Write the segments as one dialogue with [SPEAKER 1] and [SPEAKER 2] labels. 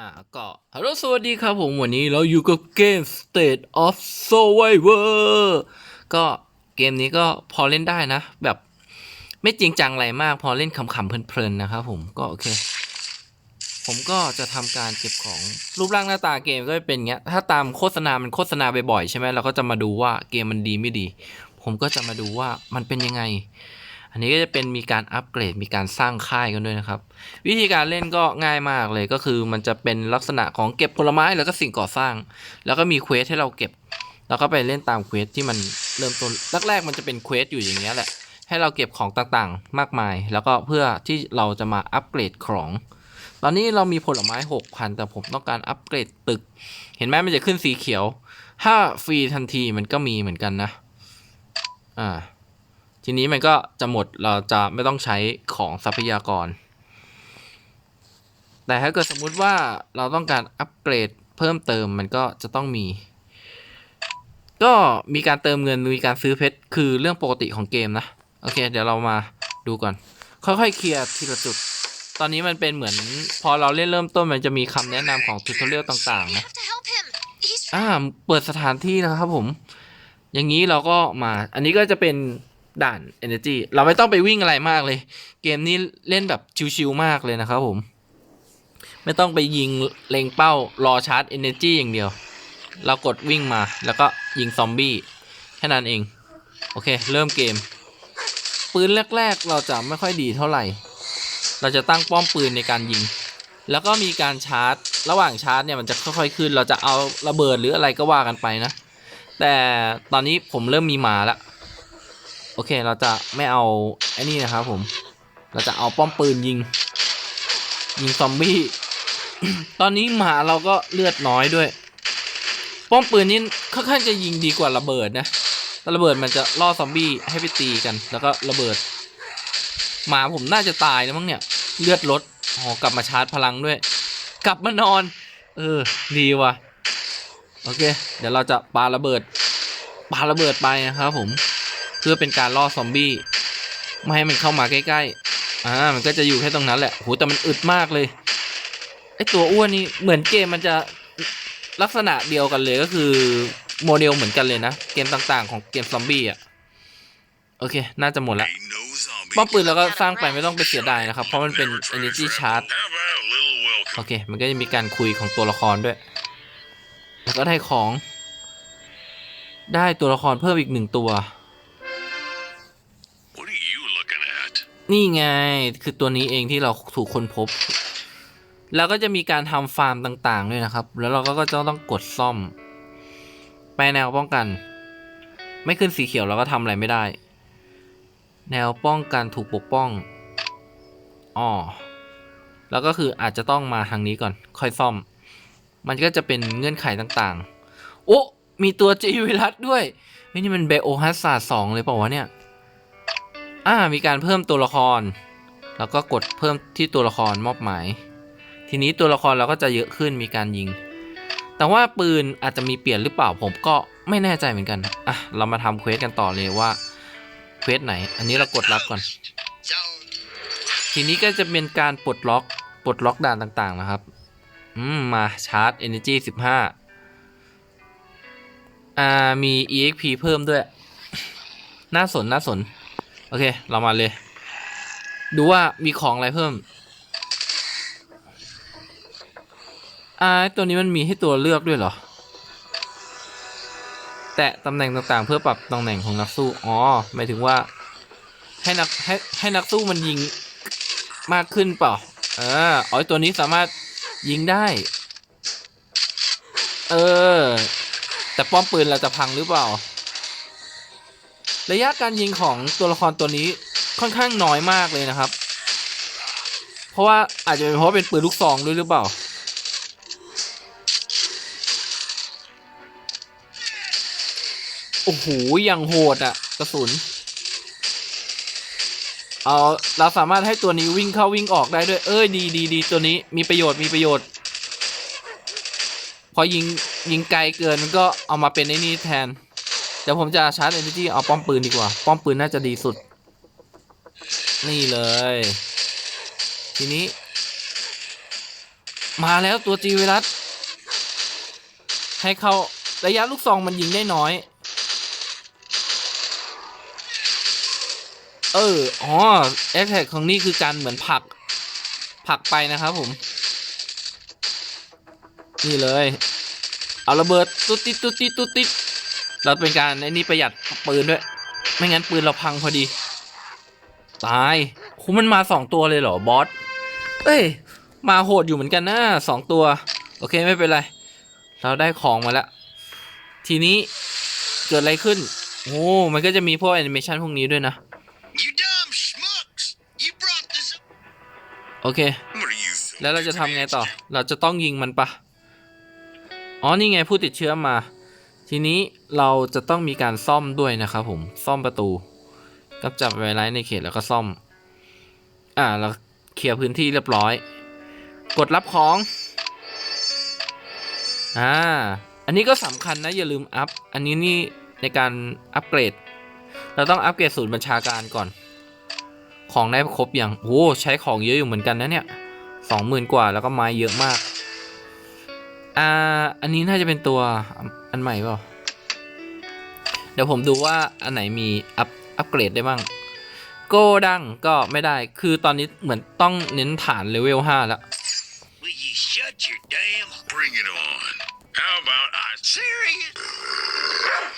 [SPEAKER 1] อ่าก็ฮัลโหลสวัสดีครับผมวันนี้เราอยู่กับเกม State of Survivor ก็เกมนี้ก็พอเล่นได้นะ แบบไม่จริงจังอะไรมาก พอเล่นขำๆเพลินๆนะครับผมก็โอเค ผมก็จะทำการเก็บของรูปร่างหน้าตาเกมก็เป็นเงี้ย ถ้าตามโฆษณา มันโฆษณาบ่อยๆใช่ไหมเราก็จะมาดูว่าเกมมันดีไม่ดี ผมก็จะมาดูว่ามันเป็นยังไง อันนี้ก็จะเป็นมีการอัปเกรดมีการสร้างค่ายกันด้วยนะครับ วิธีการเล่นก็ง่ายมากเลยก็คือมันจะเป็นลักษณะของเก็บผลไม้แล้วก็สิ่งก่อสร้าง แล้วก็มีเควสให้เราเก็บ แล้วก็ไปเล่นตามเควสที่มันเริ่มต้นแรกๆมันจะเป็นเควสอยู่อย่างเงี้ยแหละให้เราเก็บของต่างๆ มากมาย แล้วก็เพื่อที่เราจะมาอัปเกรดของ ตอนนี้เรามีผลไม้ 6,000 แต่ผมต้องการอัปเกรดตึก เห็นไหมมันจะขึ้นสีเขียว ถ้าฟรีทันทีมันก็มีเหมือนกันนะ อ่า ทีนี้มันก็จะหมดเราจะไม่ต้องใช้ของทรัพยากร แต่ถ้าเกิดสมมุติว่าเราต้องการอัปเกรดเพิ่มเติมมันก็จะต้องมี ก็มีการเติมเงินมีการซื้อเพชรคือเรื่องปกติของเกมนะ โอเค เดี๋ยวเรามาดูก่อน ค่อยๆเคลียร์ทีละจุด ตอนนี้มันเป็นเหมือน พอเราเล่นเริ่มต้นมันจะมีคำแนะนำของทูตเรียลต่างๆนะอ่าเปิดสถานที่นะครับผม อย่างนี้เราก็มา อันนี้ก็จะเป็น ด่าน Energy เราไม่ต้องไปวิ่งอะไรมากเลย เกมนี้เล่นแบบชิวๆมากเลยนะครับผม ไม่ต้องไปยิงเล็งเป้ารอชาร์จ Energy อย่างเดียว เรากดวิ่งมาแล้วก็ยิงซอมบี้แค่นั้นเอง โอเค เริ่มเกม ปืนแรก ๆ เราจะไม่ค่อยดีเท่าไหร่ เราจะตั้งป้อมปืนในการยิง แล้วก็มีการชาร์จ ระหว่างชาร์จเนี่ยมันจะค่อยๆขึ้น เราจะเอาระเบิดหรืออะไรก็ว่ากันไปนะ แต่ตอนนี้ผมเริ่มมีหมาแล้ว โอเคเราจะไม่เอาไอ้นี่นะครับผม เราจะเอาป้อมปืนยิง ยิงซอมบี้ ตอนนี้หมาเราก็เลือดน้อยด้วย ป้อมปืนนี่ค่อนข้างจะยิงดีกว่าระเบิดนะแต่ระเบิดมันจะล่อซอมบี้ให้ไปตีกัน แล้วก็ระเบิด หมาผมน่าจะตายนะมั้งเนี่ย เลือดลดอ๋อกลับมาชาร์จพลังด้วย กลับมานอน เออ ดีว่ะ โอเค เดี๋ยวเราจะปาระเบิด ปาระเบิดไปนะครับผม พื่อเป็นการล่อซอมบี้ไม่ให้มันเข้ามาใกล้ๆอ่ามันก็จะอยู่แค่ตรงนั้นแหละโหแต่มันอึดมากเลยไอตัวอ้วนนี่เหมือนเกมมันจะลักษณะเดียวกันเลยก็คือโมเดลเหมือนกันเลยนะ เกมต่างๆของเกมซอมบี้อะโอเค น่าจะหมดละป้อมปืนเราก็สร้างไปไม่ต้องไปเสียดายนะครับ เพราะมันเป็น energy charge โอเค มันก็จะมีการคุยของตัวละครด้วย แล้วก็ได้ของ ได้ตัวละครเพิ่มอีกหนึ่งตัว นี่ไงคือตัวนี้เองที่เราถูกค้นพบ แล้วก็จะมีการทำฟาร์มต่างๆด้วยนะครับ แล้วเราก็จะต้องกดซ่อม ไปแนวป้องกัน ไม่ขึ้นสีเขียวเราก็ทำอะไรไม่ได้ แนวป้องกันถูกปกป้องอ๋อแล้วก็คืออาจจะต้องมาทางนี้ก่อน ค่อยซ่อม มันก็จะเป็นเงื่อนไขต่างๆ โอ้ มีตัวจีวิรัสด้วยเฮ้ยนี่มันเบโอฮัสซาสองเลยเปล่าวะเนี่ย อ่ามีการเพิ่มตัวละคร แล้วก็กดเพิ่มที่ตัวละครมอบหมาย ทีนี้ตัวละครเราก็จะเยอะขึ้นมีการยิง แต่ว่าปืนอาจจะมีเปลี่ยนหรือเปล่าผมก็ไม่แน่ใจเหมือนกันอะเรามาทำเควสกันต่อเลยว่าเควสไหน อันนี้เรากดรับก่อน ทีนี้ก็จะเป็นการปลดล็อกปลดล็อกด่านต่างๆนะครับ อืม มาชาร์จ Energy 15 อ่า มี EXP เพิ่มด้วย น่าสน น่าสน โอเค เรามาเลย ดูว่ามีของอะไรเพิ่ม อ่า ตัวนี้มันมีให้ตัวเลือกด้วยเหรอ แตะตำแหน่งต่างๆ เพื่อปรับตำแหน่งของนักสู้ อ๋อ หมายถึงว่า ให้นักให้ให้นักสู้มันยิงมากขึ้นเปล่า เอออ๋อตัวนี้สามารถยิงได้ เออ แต่ป้อมปืนเราจะพังหรือเปล่า ระยะการยิงของตัวละครตัวนี้ค่อนข้างน้อยมากเลยนะครับ เพราะว่าอาจจะเป็นเพราะเป็นปืนลูกซองด้วยหรือเปล่า โอ้โหอย่างโหดอะกระสุน เอาเราสามารถให้ตัวนี้วิ่งเข้าวิ่งออกได้ด้วย เอ้ยดีดีดีตัวนี้มีประโยชน์มีประโยชน์ พอยิงยิงไกลเกินมันก็เอามาเป็นไอ้นี่แทน ดี๋ยวผมจะชาร์จ energy เอาป้อมปืนดีกว่า ป้อมปืนน่าจะดีสุด นี่เลย ทีนี้ มาแล้วตัวจีเวรัสให้เขาระยะลูกซองมันยิงได้น้อย เออ อ๋อแอคแท็กของนี่คือการเหมือนผลักผลักไปนะครับผม นี่เลย เอาระเบิด ตุ๊ดติดตุ๊ดติดตุ๊ดติด เราเป็นการไอ้นี่ประหยัดปืนด้วย ไม่งั้นปืนเราพังพอดี ตายคุมันมาสองตัวเลยเหรอบอส เอ้ย มาโหดอยู่เหมือนกันนะสองตัว โอเคไม่เป็นไร เราได้ของมาแล้ว ทีนี้เกิดอะไรขึ้น โอ้ มันก็จะมีพวกแอนิเมชันพวกนี้ด้วยนะ
[SPEAKER 2] You dumb schmucks! You brought this up.
[SPEAKER 1] โอเค
[SPEAKER 2] What do you think?
[SPEAKER 1] แล้วเราจะทำไงต่อ เราจะต้องยิงมันปะอ๋อ นี่ไงผู้ติดเชื้อมา ทีนี้เราจะต้องมีการซ่อมด้วยนะครับผมซ่อมประตูกำจับไวรัสในเขตแล้วก็ซ่อม อ่าเราเคลียร์พื้นที่เรียบร้อย กดรับของอ่าอันนี้ก็สำคัญนะอย่าลืมอัพ อันนี้นี่ในการอัปเกรด เราต้องอัปเกรดศูนย์บัญชาการก่อน ของได้ครบอย่างโอ้ใช้ของเยอะอยู่เหมือนกันนะเนี่ยสองหมื่นกว่าแล้วก็ไม้เยอะมาก อ่า อันนี้น่าจะเป็นตัวอันใหม่เปล่า เดี๋ยวผมดูว่าอันไหนมีอัพอัปเกรดได้บ้าง โกดังก็ไม่ได้ คือตอนนี้เหมือนต้องเน้นฐานเลเวล5แล้ว
[SPEAKER 2] Will you shut your damn... Bring it on. How about I... Serious?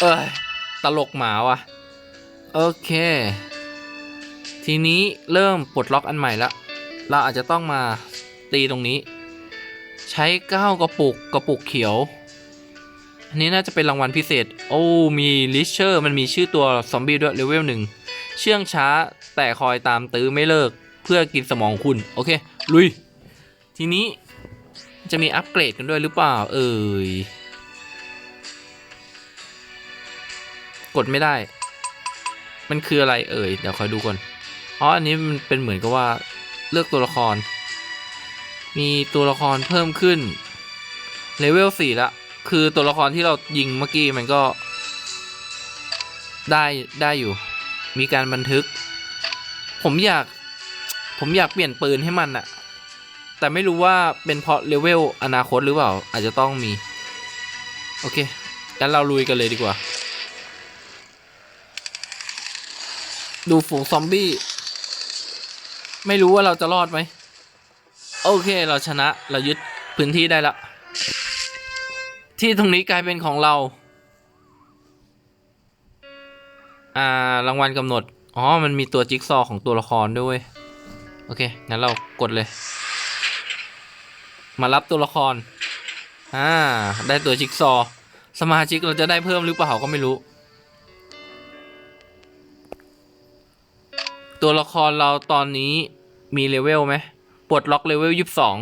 [SPEAKER 1] เอ้ย ตลกหมาว่ะ โอเค ทีนี้เริ่มปลดล็อกอันใหม่ละ เราอาจจะต้องมาตีตรงนี้ ใช้เก้ากระปุกกระปุกเขียว อันนี้น่าจะเป็นรางวัลพิเศษ โอ้ มีลิเชอร์ มันมีชื่อตัวซอมบี้ด้วยเลเวลหนึ่งเชื่องช้าแต่คอยตามตื้อไม่เลิกเพื่อกินสมองคุณ โอเค ลุย ทีนี้จะมีอัปเกรดกันด้วยหรือเปล่า เอ่ย กดไม่ได้ มันคืออะไรเอ่ย เดี๋ยวคอยดูก่อน อ๋อ อันนี้มันเป็นเหมือนกับว่าเลือกตัวละคร มีตัวละครเพิ่มขึ้นเลเวลสี่ละคือตัวละครที่เรายิงเมื่อกี้มันก็ ได้ได้อยู่ มีการบันทึก ผมอยาก ผมอยากเปลี่ยนปืนให้มันอะแต่ไม่รู้ว่าเป็นเพราะเลเวลอนาคตหรือเปล่า อาจจะต้องมี โอเคงั้นเราลุยกันเลยดีกว่า ดูฝูงซอมบี้ ไม่รู้ว่าเราจะรอดไหม โอเคเราชนะเรายึดพื้นที่ได้ละที่ตรงนี้กลายเป็นของเรา อ่ารางวัลกำหนด อ๋อ มันมีตัวจิ๊กซอของตัวละครด้วย โอเค งั้นเรากดเลย มารับตัวละคร อ่า ได้ตัวจิ๊กซอ สมาชิกเราจะได้เพิ่มหรือเปล่าก็ไม่รู้ ตัวละครเราตอนนี้มีเลเวลไหม ปลดล็อกเลเวลยี่สิบสอง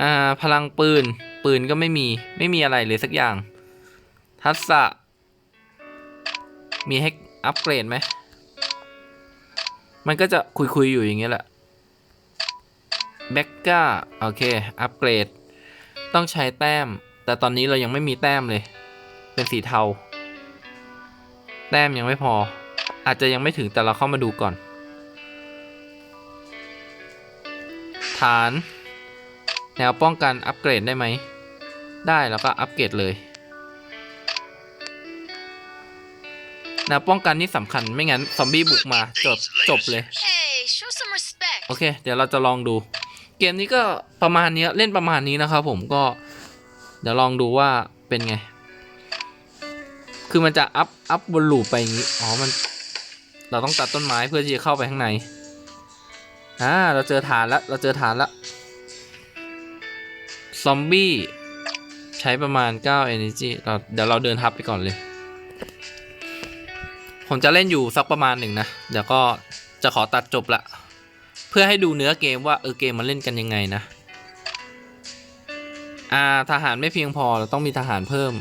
[SPEAKER 1] อ่า พลังปืน ปืนก็ไม่มี ไม่มีอะไรเลยสักอย่าง ทักษะมีให้อัปเกรดไหม มันก็จะคุย ๆ อยู่อย่างเงี้ยแหละแบ็กก้า โอเค อัปเกรด ต้องใช้แต้ม แต่ตอนนี้เรายังไม่มีแต้มเลย เป็นสีเทา แต้มยังไม่พอ อาจจะยังไม่ถึงแต่เราเข้ามาดูก่อน ฐาน แนวป้องกันอัปเกรดได้ไหม ได้แล้วก็อัปเกรดเลย แนวป้องกันนี่สำคัญไม่งั้น ซอมบี้บุกมาจบจบเลย
[SPEAKER 3] Hey, show some respect.
[SPEAKER 1] โอเค เดี๋ยวเราจะลองดู เกมนี้ก็ประมาณนี้เล่นประมาณนี้นะครับผมก็ เดี๋ยวลองดูว่าเป็นไง คือมันจะอัพอัพบนลูปไปอย่างนี้ อ๋อมัน เราต้องตัดต้นไม้เพื่อที่จะเข้าไปข้างใน อ่าเราเจอฐานแล้วเราเจอฐานแล้วซอมบี้ใช้ประมาณ 9 energy เราเดี๋ยวเราเดินทับไปก่อนเลย ผมจะเล่นอยู่สักประมาณหนึ่งนะ เดี๋ยวก็จะขอตัดจบละ เพื่อให้ดูเนื้อเกมว่าเออเกมมันเล่นกันยังไงนะ อ่าทหารไม่เพียงพอเราต้องมีทหารเพิ่ม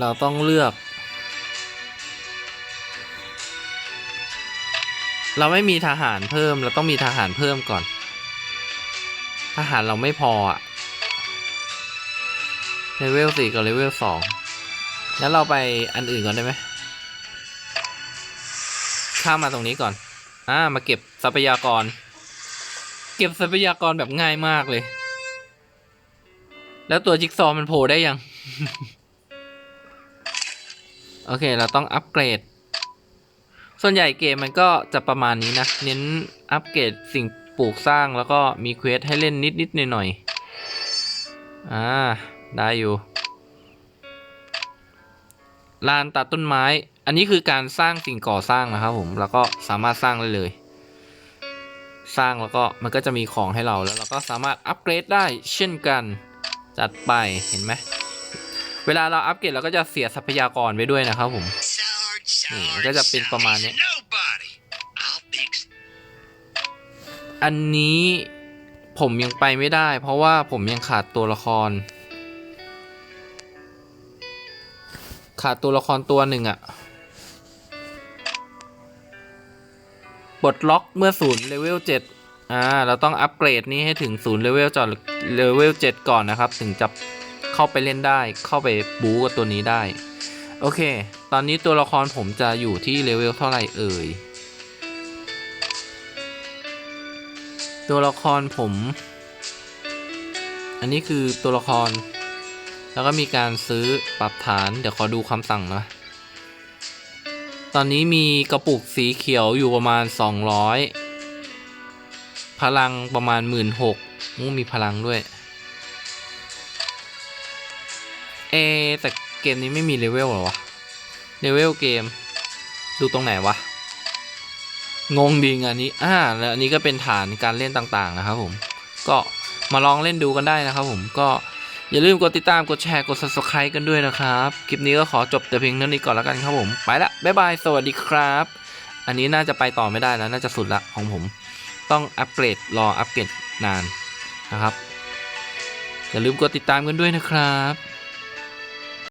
[SPEAKER 1] เราต้องเลือก เราไม่มีทหารเพิ่ม เราต้องมีทหารเพิ่มก่อน ทหารเราไม่พออะเลเวลสี่กับเลเวลสองแล้วเราไปอันอื่นก่อนได้ไหมข้ามมาตรงนี้ก่อน อ่า มาเก็บทรัพยากร เก็บทรัพยากรแบบง่ายมากเลย แล้วตัวจิ๊กซอว์มันโผล่ได้ยัง โอเค เราต้องอัปเกรด ส่วนใหญ่เกมมันก็จะประมาณนี้นะ เน้นอัปเกรดสิ่งปลูกสร้างแล้วก็มีเควสให้เล่นนิดนิดหน่อยหน่อยๆอ่า ได้อยู่ ลานตัดต้นไม้ อันนี้คือการสร้างสิ่งก่อสร้างนะครับผม แล้วก็สามารถสร้างได้เลย สร้างแล้วก็มันก็จะมีของให้เราแล้วเราก็สามารถอัปเกรดได้เช่นกัน จัดไป เห็นไหม เวลาเราอัปเกรดเราก็จะเสียทรัพยากรไปด้วยนะครับผม
[SPEAKER 2] Sword, sword,
[SPEAKER 1] Hmm, that's a bit
[SPEAKER 2] sword.
[SPEAKER 1] for money.
[SPEAKER 2] He's Nobody. I'll fix
[SPEAKER 1] อันนี้ผมยังไปไม่ได้ เพราะว่าผมยังขาดตัวละคร ขาดตัวละครตัวหนึ่งอะปลดล็อกเมื่อศูนย์เลเวลเจ็ดอ่าเราต้องอัปเกรดนี้ให้ถึงศูนย์เลเวลจอดเลเวลเจ็ดก่อนนะครับ ถึงจะเข้าไปเล่นได้เข้าไปบู๊กับตัวนี้ได้ โอเค ตอนนี้ตัวละครผมจะอยู่ที่เลเวลเท่าไหร่เอ่ย ตัวละครผม อันนี้คือตัวละคร แล้วก็มีการซื้อปรับฐาน เดี๋ยวขอดูคำสั่งนะ ตอนนี้มีกระปุกสีเขียวอยู่ประมาณ 200 พลังประมาณ 1 6ื่นหกมีพลังด้วย เอแต่เกมนี้ไม่มีเลเวลหรอวะ เลเวลเกม ดูตรงไหนวะ งงดีงานนี้อ่าแล้วอันนี้ก็เป็นฐานการเล่นต่างๆนะครับผม ก็มาลองเล่นดูกันได้นะครับผมก็อย่าลืมกดติดตามกดแชร์กด subscribe กันด้วยนะครับ คลิปนี้ก็ขอจบแต่เพียงเท่านี้ก่อนแล้วกันครับผม ไปละบ๊ายบาย สวัสดีครับ อันนี้น่าจะไปต่อไม่ได้แล้วน่าจะสุดละของผม ต้องอัปเกรดรออัปเกรดนานนะครับ อย่าลืมกดติดตามกันด้วยนะครับ